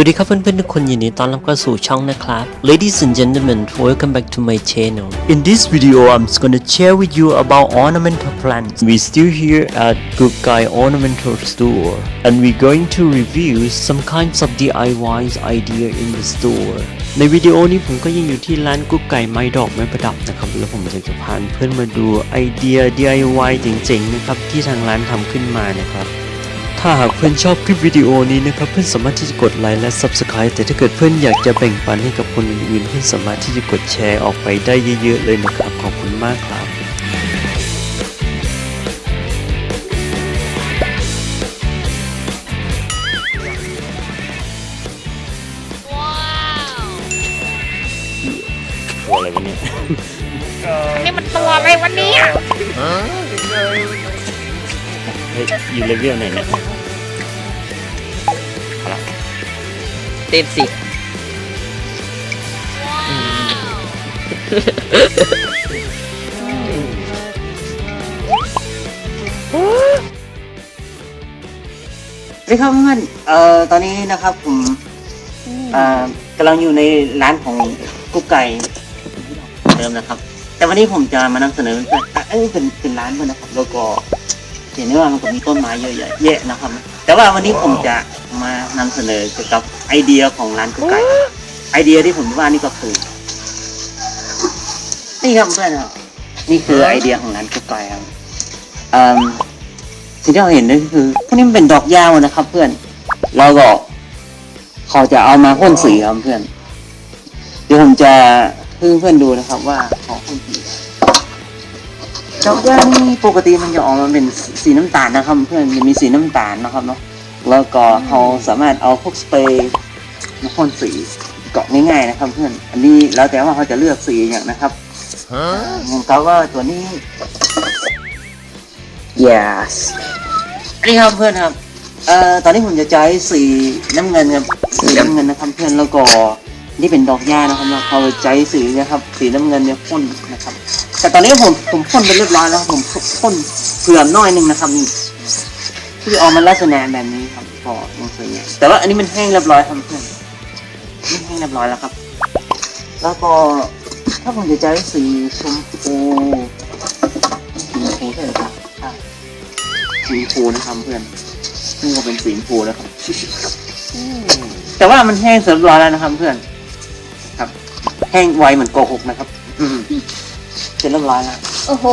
วัสดีครับเพื่อนๆทุกคนยินดีต้อนรับเข้าสู่ช่องนะครับ Ladies and gentlemen welcome back to my channel In this video I'm just gonna share with you about ornamental plants We still here at Good Guy Ornamental Store and we're going to review some kinds of DIY idea in the store ในวิดีโอนี้ผมก็ยังอยู่ที่ร้านกุ๊กไก่ไม้ดอกไม้ประดับนะครับแล้วผมอยากจะพาเพื่อนมาดูไอเดีย DIY เจ๋งๆนะครับที่ทางร้านทำขึ้นมานะครับ ถ้าหากเพื่อนชอบคลิปวิดีโอนี้นะครับเพื่อนสามารถที่จะกดไลค์และ Subscribe แต่ถ้าเกิดเพื่อนอยากจะแบ่งปันให้กับคนอื่นๆเพื่อนสามารถที่จะกดแชร์ออกไปได้เยอะๆเลยนะครับขอบคุณมากครับตัวอะไรวะเนี่ยอันนี้มันตัวอะไรวันนี้ เฮ้ยอยู่เลเวลไหนเนี่ยเต้นสิสวัสดีครับเพื่อนเอ่อตอนนี้นะครับผมเอ่อกำลังอยู่ในร้านของกุ๊กไก่เดิมนะครับ แต่วันนี้ผมจะมานำเสนออะเอ้ยเป็นเป็นร้านด้วยนะครับแล้วก็ เห็นได้ว่ามันก็มีต้นไม้เยอะแยะแยะนะครับ แต่ว่าวันนี้ผมจะมานำเสนอเกี่ยวกับไอเดียของร้านกุ๊กไก่ไอเดียที่ผมว่านี่ก็คือนี่ครับเพื่อนครับนี่คือไอเดียของร้านกุ๊กไก่ครับเอ่อสิ่งที่เราเห็นนั่นก็คือพวกนี้มันเป็นดอกยาวนะครับ เพื่อนแล้วก็เขาจะเอามาพ่นสีครับเพื่อน เดี๋ยวผมจะให้เพื่อนดูนะครับ ว่าเขาพ่นสี ดอกยาวนี่ปกติมันจะออกมาเป็นสีน้ำตาลนะครับ เพื่อนจะมีสีน้ำตาลนะครับเนาะแล้วก็เขาสามารถเอาพวกสเปรย์มาพ่นสีเกาะง่ายๆนะครับ เพื่อนอันนี้แล้วแต่ว่าเขาจะเลือกสีอย่างนะครับของเขาก็ตัวนี้ yes อันนี้ครับเพื่อนครับเอ่อตอนนี้ผมจะใช้สีน้ำเงินครับสีน้ำเงินนะครับเพื่อนแล้วก็นี่เป็นดอกหญ้านะครับแล้วเขาใช้สีนะครับ สีน้ำเงินเนี่ยพ่นนะครับ แต่ตอนนี้ผมผมพ่นไปเรียบร้อยแล้วผมพ่นเผื่อน้อยหนึงนะครับนี่ที่ออกมาลักษณะแบบนี้ครับพอยังสวยงามแต่ว่าอันนี้มันแห้งเรียบร้อยครับเพื่อนมันแห้งเรียบร้อยแล้วครับ แล้วก็ถ้าผมจะใช้สีชมพูสีชมพูใช่ไหมครับใช่สีชมพูนะครับเพื่อนนี่ก็เป็นสีชมพูนะครับแต่ว่ามันแห้งเสร็จเรียบร้อยแล้วนะครับเพื่อน ครับ แห้งไวเหมือนโกหกนะครับ อืม เสร็จเรียบร้อยแล้วโอ้โห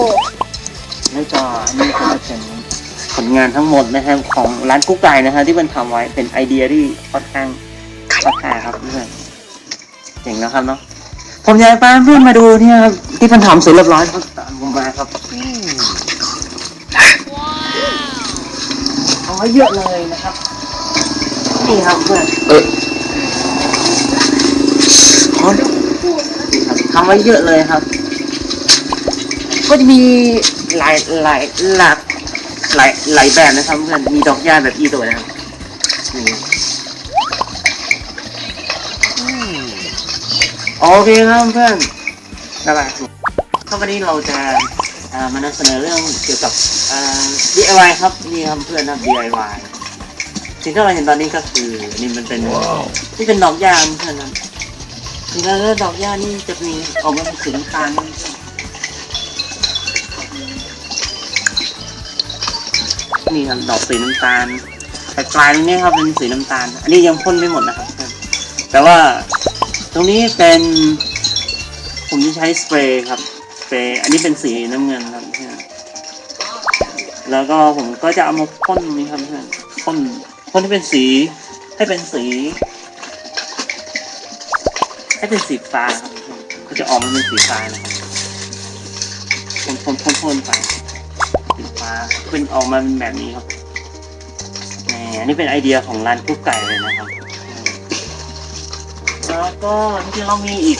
แล้วก็อันนี้ก็จะเป็นผลงานทั้งหมดนะครับของร้านกุ๊กไก่นะครับที่มันทำไว้เป็นไอเดียที่ค่อนข้างค่อนข้างครับเพื่อนเจ๋งนะครับเนาะผมอยากให้เพื่อนมาดูเนี่ยครับที่มันทำเสร็จเรียบร้อยครับตามผมมาครับเอาไว้เยอะเลยนะครับนี่ครับเพื่อนเออขอดูนี่ครับทำไว้เยอะเลยครับ ก็จะมีหลายหลายหลากหลายหลายแบบนะครับเพื่อนมีดอกหญ้าแบบอีตัวนะครับนี่โอเคครับเพื่อนบ๊ายบายครับวันนี้เราจะเอ่อมานำเสนอเรื่องเกี่ยวกับเอ่อ DIY ครับนี่ครับเพื่อนนะ DIY สิ่งที่เราเห็นตอนนี้ก็คือนี่มันเป็นนี่เป็นดอกหญ้าเพื่อนนะจริงๆแล้วดอกหญ้านี่จะมีออกมาเป็นสีน้ำตาล นี่ครับดอกสีน้ำตาลแต่ปลายตรงนี้ครับเป็นสีน้ำตาล อันนี้ยังพ่นไม่หมดนะครับ แต่ว่าตรงนี้เป็นผมจะใช้สเปรย์ครับสเปรย์อันนี้เป็นสีน้ำเงินครับเพื่อนแล้วก็ผมก็จะเอามาพ่นนี้ครับเพื่อนพ่นพ่นให้เป็นสี ให้เป็นสี ให้เป็นสีฟ้าครับเพื่อนก็จะออกมาเป็นสีฟ้านะครับพ่นพ่นพ่นพ่นไป สีฟ้าเป็นออกมาเป็นแบบนี้ครับแหมอันนี้เป็นไอเดียของร้านกุ๊กไก่เลยนะครับ แล้วก็จริงๆเรามีอีก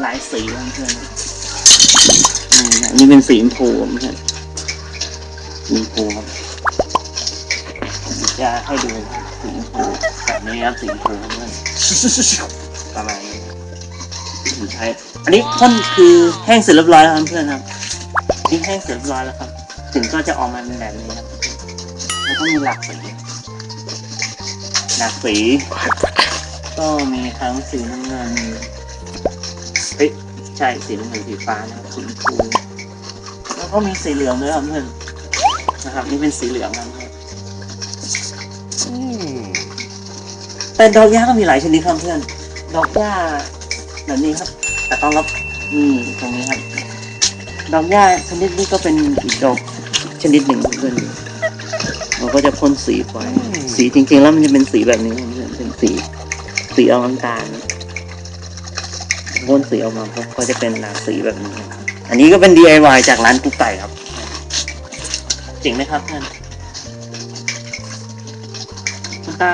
หลายสีนะเพื่อนนะนี่นะอันนี่เป็นสีชมพูครับเพื่อนสีชมพูครับจะให้ดูสีชมพูแบบนี้ครับสีชมพูครับเพื่อนประมาณนี้ผมใช้อันนี้พ่นคือแห้งเสร็จเรียบร้อยแล้วครับเพื่อนครับนี่แห้งเสร็จเรียบร้อยแล้วครับ ถึงก็จะออกมาเป็นแบบนี้ครับแล้วก็มีหลากสีหลากสี ก็มีทั้งสีน้ำเงินเฮ้ยใช่สีน้ำเงินสีฟ้านะครับสีชมพูแล้วก็มีสีเหลืองด้วยครับเพื่อนนะครับ นี่เป็นสีเหลืองนะครับแต่ดอกหญ้าก็มีหลายชนิดครับเพื่อน ดอกหญ้าแบบนี้ครับ แต่ต้องรับนี่ตรงนี้ครับ ดอกหญ้าชนิดนี้ก็เป็นอีกดอก ชนิดหนึ่งเพื่อนเราก็จะพ่นสีไป สีจริง ๆ แล้วมันจะเป็นสีแบบนี้เพื่อนเป็นสี สีออกน้ำตาลพ่นสีออกมาก็จะเป็นหลาสีแบบนี้ อันนี้ก็เป็น DIY จากร้านกุ๊กไก่ครับจริงไหมครับเพื่อนคุณตา